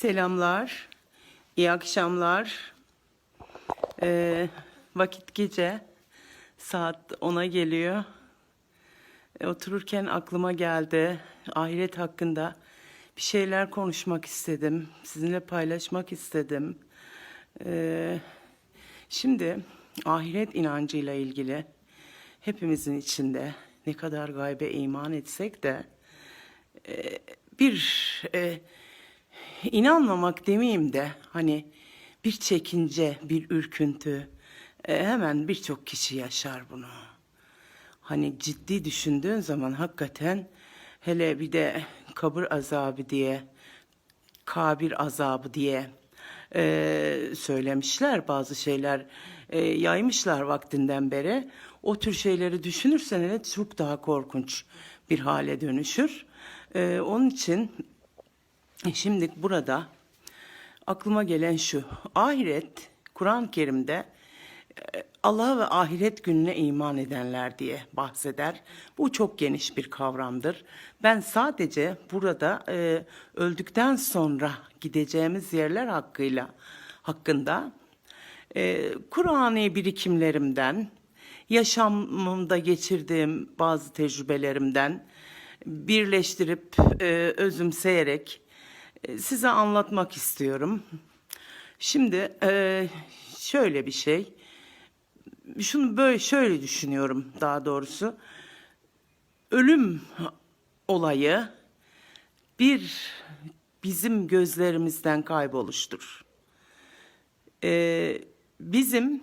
Selamlar, iyi akşamlar. Ee, vakit gece, saat 10'a geliyor. E, otururken aklıma geldi, ahiret hakkında bir şeyler konuşmak istedim, sizinle paylaşmak istedim. Ee, şimdi ahiret inancıyla ilgili hepimizin içinde ne kadar gaybe iman etsek de e, bir e, inanmamak demeyeyim de hani bir çekince, bir ürküntü e, hemen birçok kişi yaşar bunu. Hani ciddi düşündüğün zaman hakikaten hele bir de kabir azabı diye, kabir azabı diye e, söylemişler bazı şeyler e, yaymışlar vaktinden beri. O tür şeyleri düşünürsen hele çok daha korkunç bir hale dönüşür. E, onun için Şimdi burada aklıma gelen şu. Ahiret Kur'an-ı Kerim'de e, Allah ve ahiret gününe iman edenler diye bahseder. Bu çok geniş bir kavramdır. Ben sadece burada e, öldükten sonra gideceğimiz yerler hakkıyla hakkında e, Kur'an'ı birikimlerimden, yaşamımda geçirdiğim bazı tecrübelerimden birleştirip e, özümseyerek e, size anlatmak istiyorum. Şimdi e, şöyle bir şey. Şunu böyle şöyle düşünüyorum daha doğrusu. Ölüm olayı bir bizim gözlerimizden kayboluştur. E, bizim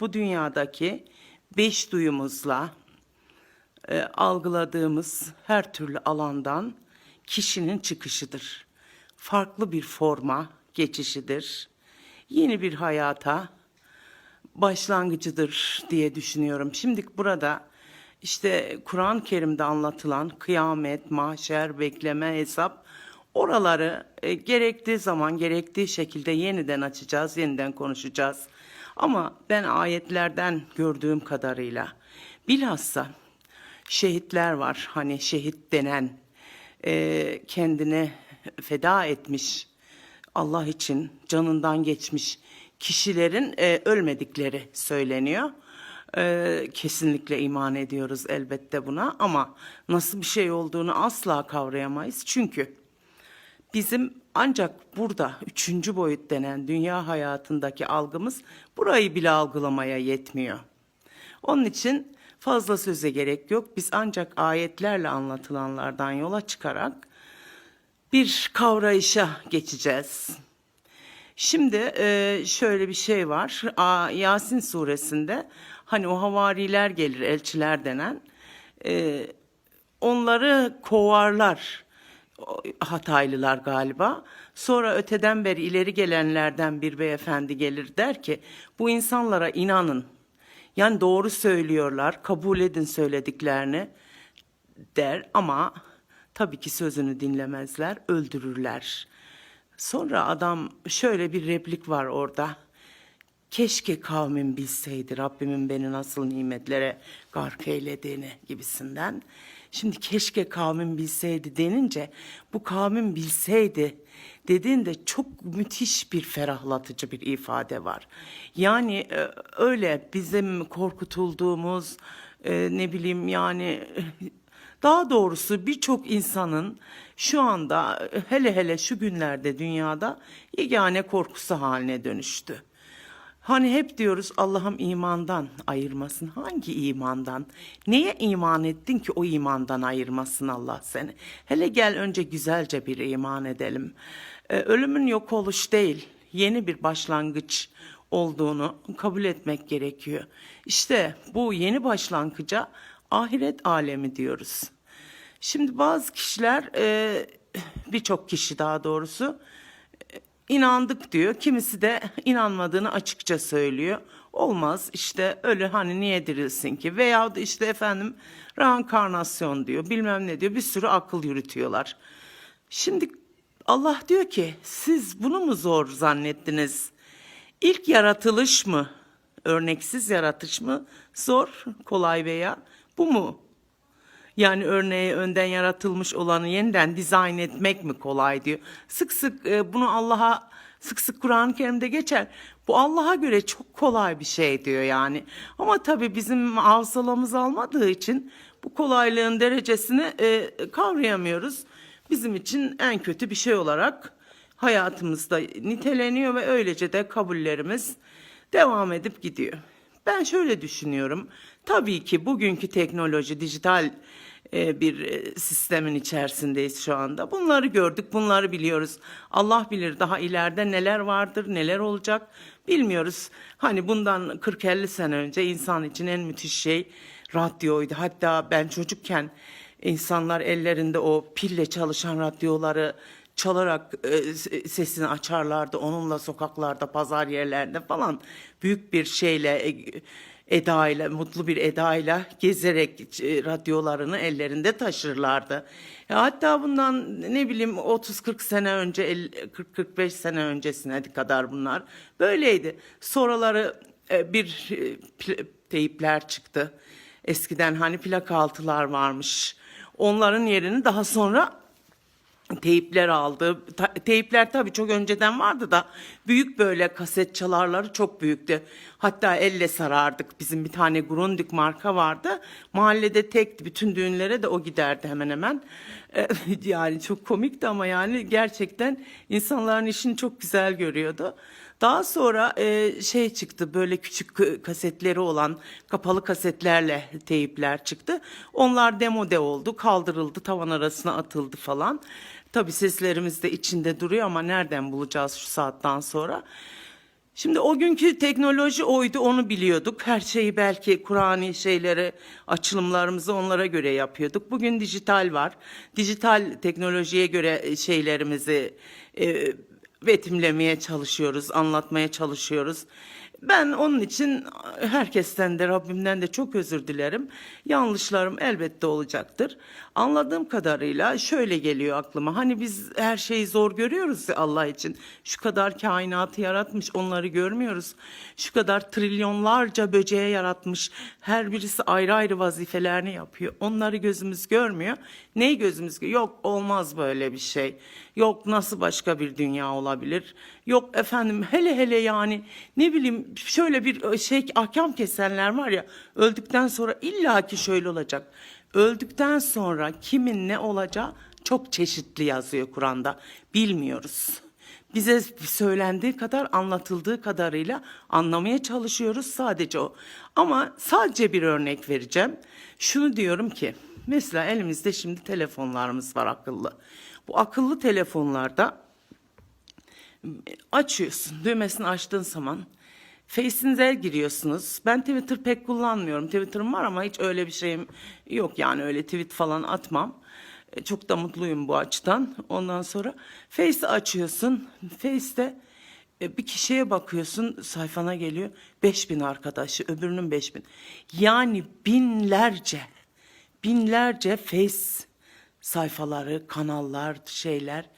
bu dünyadaki beş duyumuzla e, algıladığımız her türlü alandan kişinin çıkışıdır. Farklı bir forma geçişidir. Yeni bir hayata başlangıcıdır diye düşünüyorum. Şimdi burada işte Kur'an-ı Kerim'de anlatılan kıyamet, mahşer, bekleme, hesap oraları e, gerektiği zaman gerektiği şekilde yeniden açacağız, yeniden konuşacağız. Ama ben ayetlerden gördüğüm kadarıyla bilhassa şehitler var. Hani şehit denen e, kendine feda etmiş Allah için canından geçmiş kişilerin e, ölmedikleri söyleniyor. E, kesinlikle iman ediyoruz elbette buna ama nasıl bir şey olduğunu asla kavrayamayız. Çünkü bizim ancak burada üçüncü boyut denen dünya hayatındaki algımız burayı bile algılamaya yetmiyor. Onun için fazla söze gerek yok. Biz ancak ayetlerle anlatılanlardan yola çıkarak bir kavrayışa geçeceğiz. Şimdi e, şöyle bir şey var. Yasin suresinde hani o havariler gelir, elçiler denen. E, onları kovarlar. Hataylılar galiba. Sonra öteden beri ileri gelenlerden bir beyefendi gelir der ki bu insanlara inanın. Yani doğru söylüyorlar, kabul edin söylediklerini der ama tabii ki sözünü dinlemezler, öldürürler. Sonra adam şöyle bir replik var orada. Keşke kavmim bilseydi Rabbimin beni nasıl nimetlere gark eylediğini gibisinden. Şimdi keşke kavmim bilseydi denince bu kavmim bilseydi dediğinde çok müthiş bir ferahlatıcı bir ifade var. Yani e, öyle bizim korkutulduğumuz e, ne bileyim yani daha doğrusu birçok insanın şu anda hele hele şu günlerde dünyada yegane korkusu haline dönüştü. Hani hep diyoruz Allah'ım imandan ayırmasın. Hangi imandan? Neye iman ettin ki o imandan ayırmasın Allah seni? Hele gel önce güzelce bir iman edelim. Ee, ölümün yok oluş değil, yeni bir başlangıç olduğunu kabul etmek gerekiyor. İşte bu yeni başlangıca ahiret alemi diyoruz. Şimdi bazı kişiler, e, birçok kişi daha doğrusu e, inandık diyor. Kimisi de inanmadığını açıkça söylüyor. Olmaz işte öyle hani niye dirilsin ki veya da işte efendim reenkarnasyon diyor bilmem ne diyor bir sürü akıl yürütüyorlar. Şimdi Allah diyor ki siz bunu mu zor zannettiniz? İlk yaratılış mı? Örneksiz yaratış mı? Zor, kolay veya bu mu? Yani örneği önden yaratılmış olanı yeniden dizayn etmek mi kolay diyor. Sık sık e, bunu Allah'a sık sık Kur'an-ı Kerim'de geçer. Bu Allah'a göre çok kolay bir şey diyor yani. Ama tabii bizim hafızalamız almadığı için bu kolaylığın derecesini e, kavrayamıyoruz. Bizim için en kötü bir şey olarak hayatımızda niteleniyor ve öylece de kabullerimiz devam edip gidiyor. Ben şöyle düşünüyorum. Tabii ki bugünkü teknoloji, dijital e, bir e, sistemin içerisindeyiz şu anda. Bunları gördük, bunları biliyoruz. Allah bilir daha ileride neler vardır, neler olacak bilmiyoruz. Hani bundan 40-50 sene önce insan için en müthiş şey radyoydu. Hatta ben çocukken insanlar ellerinde o pille çalışan radyoları çalarak e, sesini açarlardı. Onunla sokaklarda, pazar yerlerinde falan büyük bir şeyle e, edayla, mutlu bir edayla gezerek e, radyolarını ellerinde taşırlardı. E, hatta bundan ne bileyim 30-40 sene önce, 40-45 sene öncesine kadar bunlar böyleydi. Sonraları e, bir pl- teyipler çıktı. Eskiden hani plak altılar varmış. Onların yerini daha sonra teyipler aldı. Teyipler tabii çok önceden vardı da büyük böyle kaset çalarları çok büyüktü. Hatta elle sarardık. Bizim bir tane Grundig marka vardı. Mahallede tekti. Bütün düğünlere de o giderdi hemen hemen. Ee, yani çok komikti ama yani gerçekten insanların işini çok güzel görüyordu. Daha sonra e, şey çıktı böyle küçük kasetleri olan kapalı kasetlerle teyipler çıktı. Onlar demode oldu, kaldırıldı, tavan arasına atıldı falan. Tabii seslerimiz de içinde duruyor ama nereden bulacağız şu saatten sonra? Şimdi o günkü teknoloji oydu onu biliyorduk. Her şeyi belki Kur'ani şeyleri, açılımlarımızı onlara göre yapıyorduk. Bugün dijital var. Dijital teknolojiye göre şeylerimizi e, betimlemeye çalışıyoruz, anlatmaya çalışıyoruz. Ben onun için herkesten de Rabbimden de çok özür dilerim. Yanlışlarım elbette olacaktır. Anladığım kadarıyla şöyle geliyor aklıma. Hani biz her şeyi zor görüyoruz ya Allah için. Şu kadar kainatı yaratmış onları görmüyoruz. Şu kadar trilyonlarca böceğe yaratmış. Her birisi ayrı ayrı vazifelerini yapıyor. Onları gözümüz görmüyor. Neyi gözümüz görüyor? Yok olmaz böyle bir şey. Yok nasıl başka bir dünya olabilir? Yok efendim hele hele yani ne bileyim şöyle bir şey ahkam kesenler var ya öldükten sonra illaki şöyle olacak. Öldükten sonra kimin ne olacağı çok çeşitli yazıyor Kur'an'da. Bilmiyoruz. Bize söylendiği kadar anlatıldığı kadarıyla anlamaya çalışıyoruz sadece o. Ama sadece bir örnek vereceğim. Şunu diyorum ki mesela elimizde şimdi telefonlarımız var akıllı. Bu akıllı telefonlarda açıyorsun düğmesini açtığın zaman Face'inize giriyorsunuz. Ben Twitter pek kullanmıyorum. Twitter'ım var ama hiç öyle bir şeyim yok yani öyle tweet falan atmam. E, Çok da mutluyum bu açıdan. Ondan sonra Face açıyorsun. Face'te e, bir kişiye bakıyorsun sayfana geliyor 5000 arkadaşı öbürünün 5000. Yani binlerce binlerce Face sayfaları, kanallar, şeyler,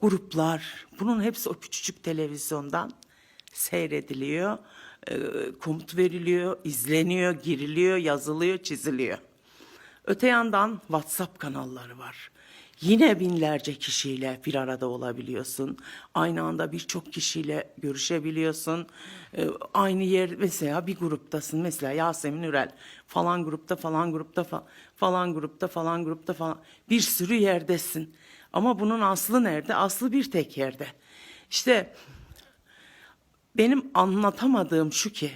gruplar. Bunun hepsi o küçücük televizyondan seyrediliyor, e, komut veriliyor, izleniyor, giriliyor, yazılıyor, çiziliyor. Öte yandan WhatsApp kanalları var. Yine binlerce kişiyle bir arada olabiliyorsun. Aynı anda birçok kişiyle görüşebiliyorsun. Ee, aynı yer mesela bir gruptasın. Mesela Yasemin Ürel falan grupta falan grupta fa- falan grupta falan grupta falan bir sürü yerdesin. Ama bunun aslı nerede? Aslı bir tek yerde. İşte benim anlatamadığım şu ki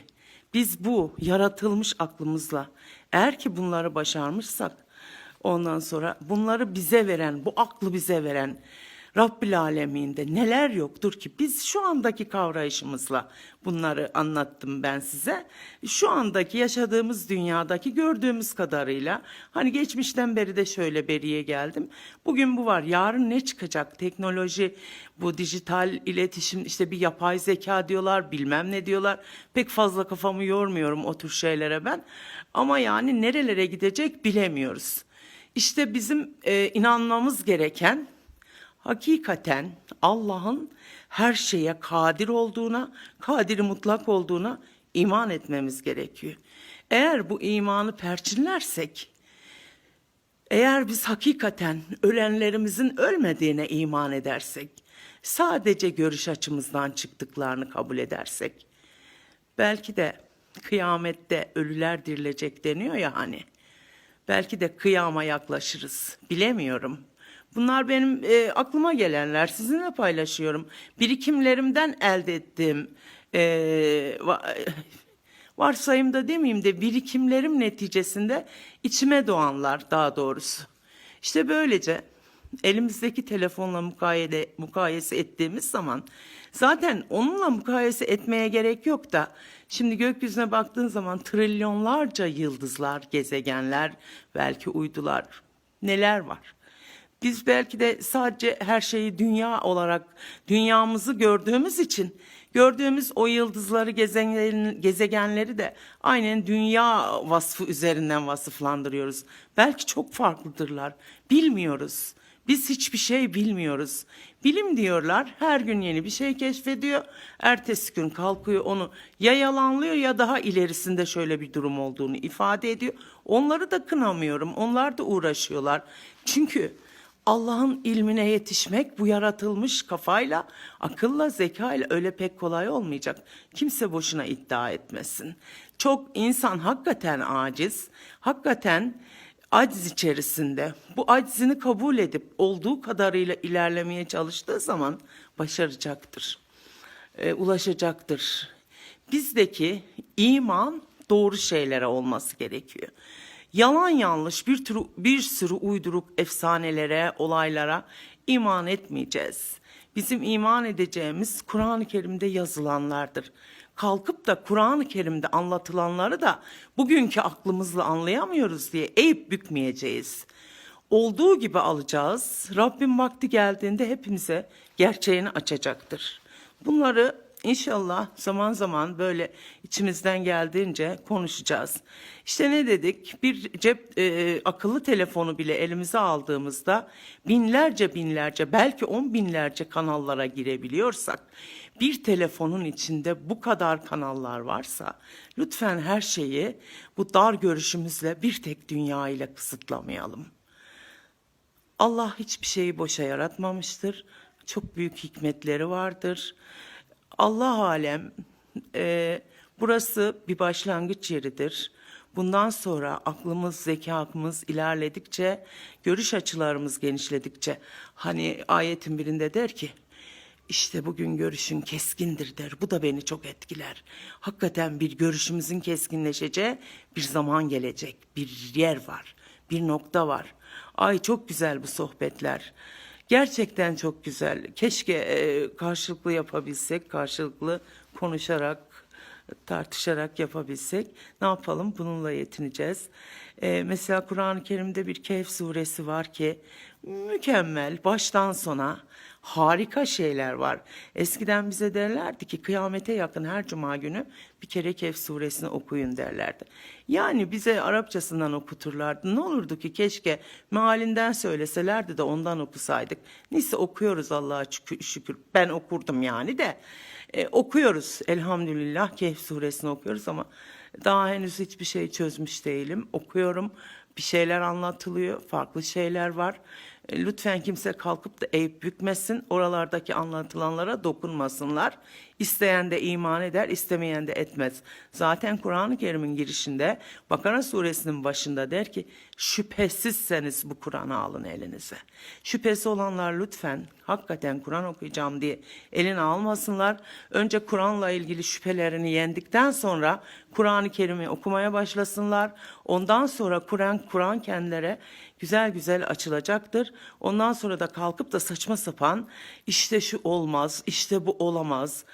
biz bu yaratılmış aklımızla eğer ki bunları başarmışsak ondan sonra bunları bize veren bu aklı bize veren Rabbil Alemin'de neler yoktur ki biz şu andaki kavrayışımızla bunları anlattım ben size. Şu andaki yaşadığımız dünyadaki gördüğümüz kadarıyla hani geçmişten beri de şöyle beriye geldim. Bugün bu var yarın ne çıkacak teknoloji bu dijital iletişim işte bir yapay zeka diyorlar bilmem ne diyorlar. Pek fazla kafamı yormuyorum o tür şeylere ben ama yani nerelere gidecek bilemiyoruz. İşte bizim e, inanmamız gereken hakikaten Allah'ın her şeye kadir olduğuna, kadiri mutlak olduğuna iman etmemiz gerekiyor. Eğer bu imanı perçinlersek Eğer biz hakikaten ölenlerimizin ölmediğine iman edersek, sadece görüş açımızdan çıktıklarını kabul edersek, belki de kıyamette ölüler dirilecek deniyor ya hani. Belki de kıyama yaklaşırız. Bilemiyorum. Bunlar benim e, aklıma gelenler. Sizinle paylaşıyorum. Birikimlerimden elde ettiğim e, va- varsayımda demeyeyim de birikimlerim neticesinde içime doğanlar daha doğrusu. İşte böylece elimizdeki telefonla mukayele, mukayese ettiğimiz zaman zaten onunla mukayese etmeye gerek yok da şimdi gökyüzüne baktığın zaman trilyonlarca yıldızlar, gezegenler, belki uydular neler var. Biz belki de sadece her şeyi dünya olarak dünyamızı gördüğümüz için gördüğümüz o yıldızları gezegen, gezegenleri de aynen dünya vasfı üzerinden vasıflandırıyoruz. Belki çok farklıdırlar. Bilmiyoruz. Biz hiçbir şey bilmiyoruz. Bilim diyorlar her gün yeni bir şey keşfediyor. Ertesi gün kalkıyor onu ya yalanlıyor ya daha ilerisinde şöyle bir durum olduğunu ifade ediyor. Onları da kınamıyorum. Onlar da uğraşıyorlar. Çünkü Allah'ın ilmine yetişmek bu yaratılmış kafayla, akılla, zekayla öyle pek kolay olmayacak. Kimse boşuna iddia etmesin. Çok insan hakikaten aciz, hakikaten aciz içerisinde bu acizini kabul edip olduğu kadarıyla ilerlemeye çalıştığı zaman başaracaktır. e, ulaşacaktır. Bizdeki iman doğru şeylere olması gerekiyor. Yalan yanlış bir tür, bir sürü uyduruk efsanelere, olaylara iman etmeyeceğiz. Bizim iman edeceğimiz Kur'an-ı Kerim'de yazılanlardır. Kalkıp da Kur'an-ı Kerim'de anlatılanları da bugünkü aklımızla anlayamıyoruz diye eğip bükmeyeceğiz. Olduğu gibi alacağız. Rabbim vakti geldiğinde hepimize gerçeğini açacaktır. Bunları İnşallah zaman zaman böyle içimizden geldiğince konuşacağız. İşte ne dedik? Bir cep e, akıllı telefonu bile elimize aldığımızda binlerce binlerce belki on binlerce kanallara girebiliyorsak bir telefonun içinde bu kadar kanallar varsa lütfen her şeyi bu dar görüşümüzle bir tek dünya ile kısıtlamayalım. Allah hiçbir şeyi boşa yaratmamıştır. Çok büyük hikmetleri vardır. Allah alem e, burası bir başlangıç yeridir. Bundan sonra aklımız, zekamız ilerledikçe, görüş açılarımız genişledikçe, hani ayetin birinde der ki, işte bugün görüşün keskindir der. Bu da beni çok etkiler. Hakikaten bir görüşümüzün keskinleşeceği bir zaman gelecek. Bir yer var. Bir nokta var. Ay çok güzel bu sohbetler. Gerçekten çok güzel. Keşke e, karşılıklı yapabilsek, karşılıklı konuşarak, tartışarak yapabilsek. Ne yapalım? Bununla yetineceğiz. E, mesela Kur'an-ı Kerim'de bir Kehf suresi var ki mükemmel baştan sona harika şeyler var. Eskiden bize derlerdi ki kıyamete yakın her cuma günü bir kere Kehf suresini okuyun derlerdi. Yani bize Arapçasından okuturlardı. Ne olurdu ki keşke mealinden söyleselerdi de ondan okusaydık. Neyse okuyoruz Allah'a şükür. Ben okurdum yani de. E, okuyoruz elhamdülillah Kehf suresini okuyoruz ama daha henüz hiçbir şey çözmüş değilim. Okuyorum bir şeyler anlatılıyor, farklı şeyler var. E, Lütfen kimse kalkıp da eğip bükmesin, oralardaki anlatılanlara dokunmasınlar. İsteyen de iman eder, istemeyen de etmez. Zaten Kur'an-ı Kerim'in girişinde Bakara suresinin başında der ki şüphesizseniz bu Kur'an'ı alın elinize. Şüphesi olanlar lütfen hakikaten Kur'an okuyacağım diye eline almasınlar. Önce Kur'an'la ilgili şüphelerini yendikten sonra Kur'an-ı Kerim'i okumaya başlasınlar. Ondan sonra Kur'an Kur'an kendilere güzel güzel açılacaktır. Ondan sonra da kalkıp da saçma sapan işte şu olmaz, işte bu olamaz.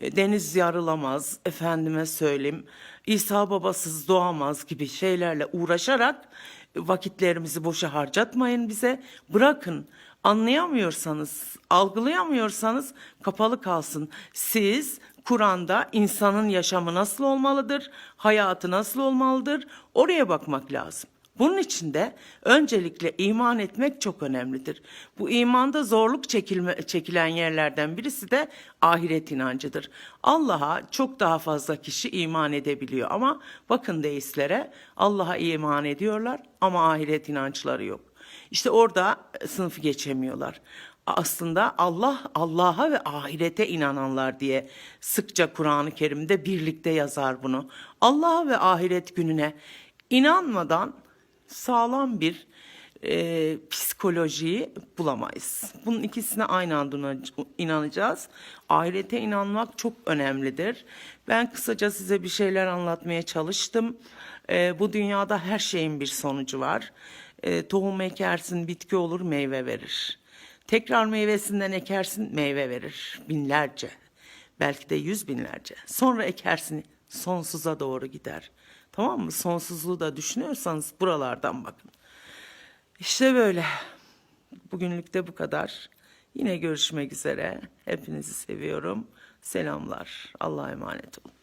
e, Deniz yarılamaz, efendime söyleyeyim. İsa babasız doğamaz gibi şeylerle uğraşarak vakitlerimizi boşa harcatmayın bize. Bırakın. Anlayamıyorsanız, algılayamıyorsanız kapalı kalsın. Siz Kur'an'da insanın yaşamı nasıl olmalıdır, hayatı nasıl olmalıdır oraya bakmak lazım. Bunun için de öncelikle iman etmek çok önemlidir. Bu imanda zorluk çekilme, çekilen yerlerden birisi de ahiret inancıdır. Allah'a çok daha fazla kişi iman edebiliyor ama bakın deistlere Allah'a iman ediyorlar ama ahiret inançları yok. İşte orada sınıfı geçemiyorlar. Aslında Allah Allah'a ve ahirete inananlar diye sıkça Kur'an-ı Kerim'de birlikte yazar bunu. Allah'a ve ahiret gününe inanmadan sağlam bir e, psikolojiyi bulamayız. Bunun ikisine aynı anda inanacağız. Ahirete inanmak çok önemlidir. Ben kısaca size bir şeyler anlatmaya çalıştım. E, bu dünyada her şeyin bir sonucu var. E, tohum ekersin, bitki olur, meyve verir. Tekrar meyvesinden ekersin, meyve verir. Binlerce, belki de yüz binlerce. Sonra ekersin, sonsuza doğru gider. Tamam mı? Sonsuzluğu da düşünüyorsanız buralardan bakın. İşte böyle. Bugünlük de bu kadar. Yine görüşmek üzere. Hepinizi seviyorum. Selamlar. Allah'a emanet olun.